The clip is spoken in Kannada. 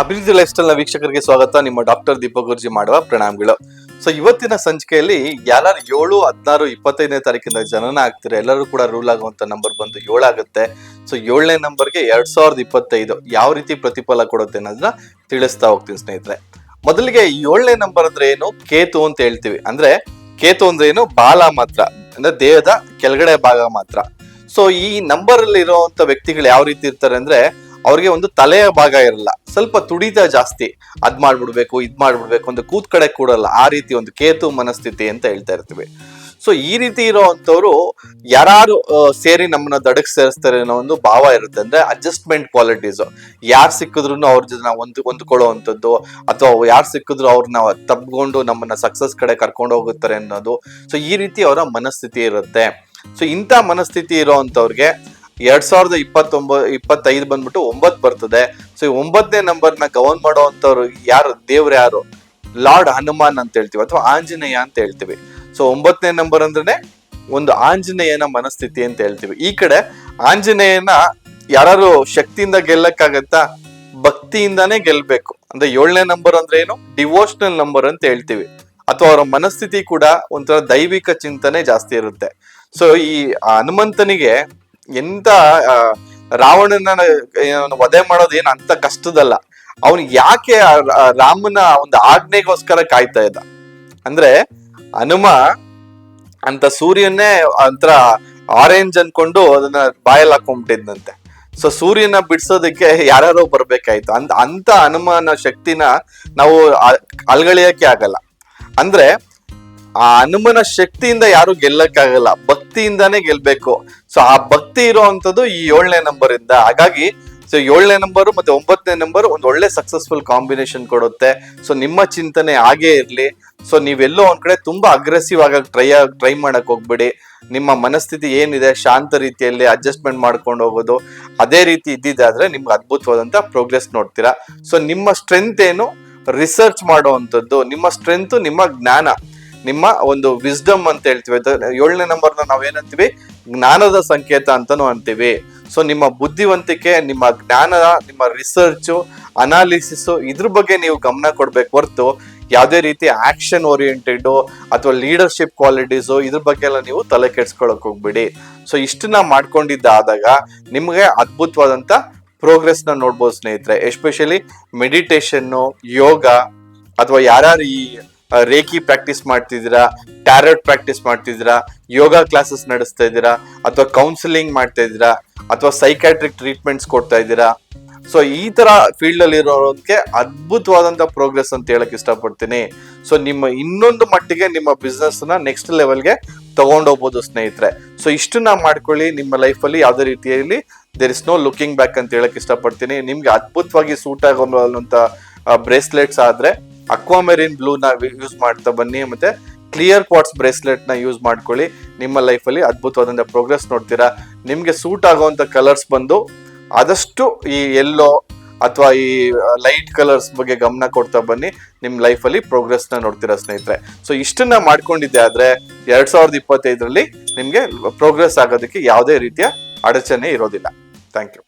ಅಭಿವೃದ್ಧಿ ಲೈಫ್ ಸ್ಟೈಲ್ನ ವೀಕ್ಷಕರಿಗೆ ಸ್ವಾಗತ. ನಿಮ್ಮ ಡಾಕ್ಟರ್ ದೀಪಕ್ ಗುರ್ಜಿ ಮಾಡುವ ಪ್ರಣಾಮಗಳು. ಸೊ ಇವತ್ತಿನ ಸಂಚಿಕೆಯಲ್ಲಿ ಯಾರು ಏಳು, ಹದಿನಾರು, ಇಪ್ಪತ್ತೈದನೇ ತಾರೀಕಿಂದ ಜನನ ಆಗ್ತಾರೆ, ಎಲ್ಲರೂ ಕೂಡ ರೂಲ್ ಆಗುವಂತ ನಂಬರ್ ಬಂದು ಏಳಾಗುತ್ತೆ ಸೊ ಏಳನೇ ನಂಬರ್ಗೆ ಎರಡ್ ಸಾವಿರದ ಇಪ್ಪತ್ತೈದು ಯಾವ ರೀತಿ ಪ್ರತಿಫಲ ಕೊಡುತ್ತೆ ಅನ್ನೋದನ್ನ ತಿಳಿಸ್ತಾ ಹೋಗ್ತೀನಿ ಸ್ನೇಹಿತರೆ. ಮೊದಲಿಗೆ ಏಳನೇ ನಂಬರ್ ಅಂದ್ರೆ ಏನು? ಕೇತು ಅಂತ ಹೇಳ್ತೀವಿ. ಅಂದ್ರೆ ಕೇತು ಅಂದ್ರೆ ಏನು? ಬಾಲ ಮಾತ್ರ. ಅಂದ್ರೆ ದೇಹದ ಕೆಳಗಡೆ ಭಾಗ ಮಾತ್ರ. ಸೊ ಈ ನಂಬರ್ ಅಲ್ಲಿ ಇರುವಂತ ವ್ಯಕ್ತಿಗಳು ಯಾವ ರೀತಿ ಇರ್ತಾರೆ ಅಂದ್ರೆ, ಅವ್ರಿಗೆ ಒಂದು ತಲೆಯ ಭಾಗ ಇರಲ್ಲ. ಸ್ವಲ್ಪ ತುಡಿತ ಜಾಸ್ತಿ. ಅದ್ ಮಾಡ್ಬಿಡ್ಬೇಕು, ಇದ್ ಮಾಡ್ಬಿಡ್ಬೇಕು ಅಂತ ಕೂತ್ ಕಡೆ ಕೂಡಲ್ಲ. ಆ ರೀತಿ ಒಂದು ಕೇತು ಮನಸ್ಥಿತಿ ಅಂತ ಹೇಳ್ತಾ ಇರ್ತೀವಿ. ಸೊ ಈ ರೀತಿ ಇರೋವಂಥವ್ರು ಯಾರು ಸೇರಿ ನಮ್ಮನ್ನ ದಡಕ್ ಸೇರಿಸ್ತಾರೆ ಅನ್ನೋ ಒಂದು ಭಾವ ಇರುತ್ತೆ. ಅಂದ್ರೆ ಅಡ್ಜಸ್ಟ್ಮೆಂಟ್ ಕ್ವಾಲಿಟೀಸ್ ಯಾರು ಸಿಕ್ಕಿದ್ರು ಅವ್ರ ಜೊತೆ ನಾವು ಒಂದು, ಹೊಂದ್ಕೊಳ್ಳೋವಂಥದ್ದು, ಅಥವಾ ಯಾರು ಸಿಕ್ಕಿದ್ರು ಅವ್ರನ್ನ ತಬ್ಕೊಂಡು ನಮ್ಮನ್ನ ಸಕ್ಸಸ್ ಕಡೆ ಕರ್ಕೊಂಡು ಹೋಗುತ್ತಾರೆ ಅನ್ನೋದು. ಸೊ ಈ ರೀತಿ ಅವರ ಮನಸ್ಥಿತಿ ಇರುತ್ತೆ. ಸೊ ಇಂಥ ಮನಸ್ಥಿತಿ ಇರೋವಂಥವ್ರಿಗೆ ಎರಡ್ ಸಾವಿರದ ಇಪ್ಪತ್ತೊಂಬ, ಇಪ್ಪತ್ತೈದು ಬಂದ್ಬಿಟ್ಟು ಒಂಬತ್ತು ಬರ್ತದೆ. ಸೊ ಒಂಬತ್ತನೇ ನಂಬರ್ನ ಗವರ್ನ್ ಮಾಡುವಂಥವ್ರು ಯಾರು? ದೇವ್ರು ಯಾರು? ಲಾರ್ಡ್ ಹನುಮಾನ್ ಅಂತ ಹೇಳ್ತೀವಿ ಅಥವಾ ಆಂಜನೇಯ ಅಂತ ಹೇಳ್ತೀವಿ. ಸೊ ಒಂಬತ್ತನೇ ನಂಬರ್ ಅಂದ್ರೆ ಒಂದು ಆಂಜನೇಯನ ಮನಸ್ಥಿತಿ ಅಂತ ಹೇಳ್ತೀವಿ. ಈ ಕಡೆ ಆಂಜನೇಯನ ಯಾರು ಶಕ್ತಿಯಿಂದ ಗೆಲ್ಲಕ್ಕಾಗತ್ತಾ? ಭಕ್ತಿಯಿಂದಾನೇ ಗೆಲ್ಬೇಕು. ಅಂದ್ರೆ ಏಳನೇ ನಂಬರ್ ಅಂದ್ರೆ ಏನು? ಡಿವೋಷನಲ್ ನಂಬರ್ ಅಂತ ಹೇಳ್ತೀವಿ. ಅಥವಾ ಅವರ ಮನಸ್ಥಿತಿ ಕೂಡ ಒಂಥರ ದೈವಿಕ ಚಿಂತನೆ ಜಾಸ್ತಿ ಇರುತ್ತೆ. ಸೊ ಈ ಹನುಮಂತನಿಗೆ ಎಂತ ರಾವಣನ ವಧೆ ಮಾಡೋದು ಏನ್ ಅಂತ ಕಷ್ಟದಲ್ಲ. ಅವನು ಯಾಕೆ ರಾಮನ ಒಂದು ಆಜ್ಞೆಗೋಸ್ಕರ ಕಾಯ್ತಾ ಇದ್ದ? ಅಂದ್ರೆ ಹನುಮ ಅಂತ ಸೂರ್ಯನ್ನೇ ಅಂತರ ಆರೆಂಜ್ ಅನ್ಕೊಂಡು ಅದನ್ನ ಬಾಯಲ್ಲಿ ಹಾಕೊಂಡ್ಬಿಟ್ಟಿದ್ನಂತೆ ಸೊ ಸೂರ್ಯನ ಬಿಡ್ಸೋದಕ್ಕೆ ಯಾರ್ಯಾರೋ ಬರ್ಬೇಕಾಯ್ತು. ಅಂತ ಅಂತ ಹನುಮನ ಶಕ್ತಿನ ನಾವು ಅಲ್ಗಳಿಯಕ್ಕೆ ಆಗಲ್ಲ. ಅಂದ್ರೆ ಆ ಹನುಮನ ಶಕ್ತಿಯಿಂದ ಯಾರು ಗೆಲ್ಲಕ್ಕಾಗಲ್ಲ, ಭಕ್ತಿಯಿಂದಾನೇ ಗೆಲ್ಬೇಕು. ಸೊ ಆ ಭಕ್ತಿ ಇರುವಂತದ್ದು ಈ ಏಳನೇ ನಂಬರ್ ಇಂದ ಹಾಗಾಗಿ ಸೊ ಏಳನೇ ನಂಬರ್ ಮತ್ತೆ ಒಂಬತ್ತನೇ ನಂಬರ್ ಒಂದು ಒಳ್ಳೆ ಸಕ್ಸಸ್ಫುಲ್ ಕಾಂಬಿನೇಷನ್ ಕೊಡುತ್ತೆ. ಸೊ ನಿಮ್ಮ ಚಿಂತನೆ ಹಾಗೇ ಇರಲಿ. ಸೊ ನೀವೆಲ್ಲೋ ಒಂದ್ ಕಡೆ ತುಂಬಾ ಅಗ್ರೆಸಿವ್ ಆಗಿ ಟ್ರೈ ಟ್ರೈ ಮಾಡಕ್ ಹೋಗ್ಬಿಡಿ. ನಿಮ್ಮ ಮನಸ್ಥಿತಿ ಏನಿದೆ, ಶಾಂತ ರೀತಿಯಲ್ಲಿ ಅಡ್ಜಸ್ಟ್ಮೆಂಟ್ ಮಾಡ್ಕೊಂಡು ಹೋಗೋದು, ಅದೇ ರೀತಿ ಇದ್ದಿದ್ದಾದ್ರೆ ನಿಮ್ಗೆ ಅದ್ಭುತವಾದಂತ ಪ್ರೋಗ್ರೆಸ್ ನೋಡ್ತೀರಾ. ಸೊ ನಿಮ್ಮ ಸ್ಟ್ರೆಂತ್ ಏನು? ರಿಸರ್ಚ್ ಮಾಡುವಂಥದ್ದು. ನಿಮ್ಮ ಸ್ಟ್ರೆಂತ್ ನಿಮ್ಮ ಜ್ಞಾನ. ನಿಮ್ಮ ಒಂದು ವಿಸ್ಡಮ್ ಅಂತ ಹೇಳ್ತೀವಿ. ಏಳನೇ ನಂಬರ್ನ ನಾವೇನಂತೀವಿ? ಜ್ಞಾನದ ಸಂಕೇತ ಅಂತಾನು ಅಂತೀವಿ. ಸೊ ನಿಮ್ಮ ಬುದ್ಧಿವಂತಿಕೆ, ನಿಮ್ಮ ಜ್ಞಾನ, ನಿಮ್ಮ ರಿಸರ್ಚು ಅನಾಲಿಸಿಸು ಇದ್ರ ಬಗ್ಗೆ ನೀವು ಗಮನ ಕೊಡ್ಬೇಕು ಹೊರತು ಯಾವುದೇ ರೀತಿ ಆಕ್ಷನ್ ಓರಿಯೆಂಟೆಡು ಅಥವಾ ಲೀಡರ್ಶಿಪ್ ಕ್ವಾಲಿಟೀಸು ಇದ್ರ ಬಗ್ಗೆ ಎಲ್ಲ ನೀವು ತಲೆ ಕೆಡ್ಸ್ಕೊಳಕ್ ಹೋಗ್ಬಿಡಿ. ಸೊ ಇಷ್ಟನ್ನ ಮಾಡ್ಕೊಂಡಿದ್ದಾದಾಗ ನಿಮಗೆ ಅದ್ಭುತವಾದಂತ ಪ್ರೋಗ್ರೆಸ್ನ ನೋಡ್ಬೋದು ಸ್ನೇಹಿತರೆ. ಎಸ್ಪೆಷಲಿ ಮೆಡಿಟೇಷನ್ನು ಯೋಗ ಅಥವಾ ಯಾರ್ಯಾರು ಈ ರೇಖಿ ಪ್ರಾಕ್ಟೀಸ್ ಮಾಡ್ತಿದ್ದೀರಾ, ಟ್ಯಾರೋಟ್ ಪ್ರಾಕ್ಟೀಸ್ ಮಾಡ್ತಿದ್ದೀರಾ, ಯೋಗ ಕ್ಲಾಸಸ್ ನಡೆಸ್ತಾ ಇದ್ದೀರಾ, ಅಥವಾ ಕೌನ್ಸಿಲಿಂಗ್ ಮಾಡ್ತಾ ಇದ್ದೀರಾ, ಅಥವಾ ಸೈಕ್ಯಾಟ್ರಿಕ್ ಟ್ರೀಟ್ಮೆಂಟ್ಸ್ ಕೊಡ್ತಾ ಇದ್ದೀರಾ? ಸೊ ಈ ತರ ಫೀಲ್ಡ್ ಅಲ್ಲಿ ಇರೋದಕ್ಕೆ ಅದ್ಭುತವಾದಂತ ಪ್ರೋಗ್ರೆಸ್ ಅಂತ ಹೇಳಕ್ ಇಷ್ಟಪಡ್ತೀನಿ. ಸೊ ನಿಮ್ಮ ಇನ್ನೊಂದು ಮಟ್ಟಿಗೆ ನಿಮ್ಮ ಬಿಸ್ನೆಸ್ನ ನೆಕ್ಸ್ಟ್ ಲೆವೆಲ್ಗೆ ತಗೊಂಡೋಗ್ಬೋದು ಸ್ನೇಹಿತರೆ. ಸೊ ಇಷ್ಟನ್ನ ಮಾಡ್ಕೊಳ್ಳಿ, ನಿಮ್ಮ ಲೈಫಲ್ಲಿ ಯಾವುದೇ ರೀತಿಯಲ್ಲಿ there is no looking back ಅಂತ ಹೇಳಕ್ ಇಷ್ಟಪಡ್ತೀನಿ. ನಿಮ್ಗೆ ಅದ್ಭುತವಾಗಿ ಸೂಟ್ ಆಗುವಂತ ಬ್ರೇಸ್ಲೆಟ್ಸ್ ಆದ್ರೆ ಅಕ್ವಾಮೆರಿನ್ನ ಯೂಸ್ ಮಾಡ್ತಾ ಬನ್ನಿ, ಮತ್ತೆ ಕ್ಲಿಯರ್ ಕ್ವಾಟ್ಸ್ ಬ್ರೇಸ್ಲೆಟ್ನ ಯೂಸ್ ಮಾಡ್ಕೊಳ್ಳಿ. ನಿಮ್ಮ ಲೈಫಲ್ಲಿ ಅದ್ಭುತವಾದಂತ ಪ್ರೋಗ್ರೆಸ್ ನೋಡ್ತೀರಾ. ನಿಮ್ಗೆ ಸೂಟ್ ಆಗುವಂತ ಕಲರ್ಸ್ ಬಂದು ಆದಷ್ಟು ಈ ಎಲ್ಲೋ ಅಥವಾ ಈ ಲೈಟ್ ಕಲರ್ಸ್ ಬಗ್ಗೆ ಗಮನ ಕೊಡ್ತಾ ಬನ್ನಿ. ನಿಮ್ ಲೈಫಲ್ಲಿ ಪ್ರೋಗ್ರೆಸ್ನ ನೋಡ್ತೀರಾ ಸ್ನೇಹಿತರೆ. ಸೊ ಇಷ್ಟನ್ನ ಮಾಡ್ಕೊಂಡಿದ್ದೆ ಆದ್ರೆ ಎರಡ್ ಸಾವಿರದ ಇಪ್ಪತ್ತೈದರಲ್ಲಿ ನಿಮ್ಗೆ ಪ್ರೋಗ್ರೆಸ್ ಆಗೋದಕ್ಕೆ ಯಾವುದೇ ರೀತಿಯ ಅಡಚಣೆ ಇರೋದಿಲ್ಲ. Thank you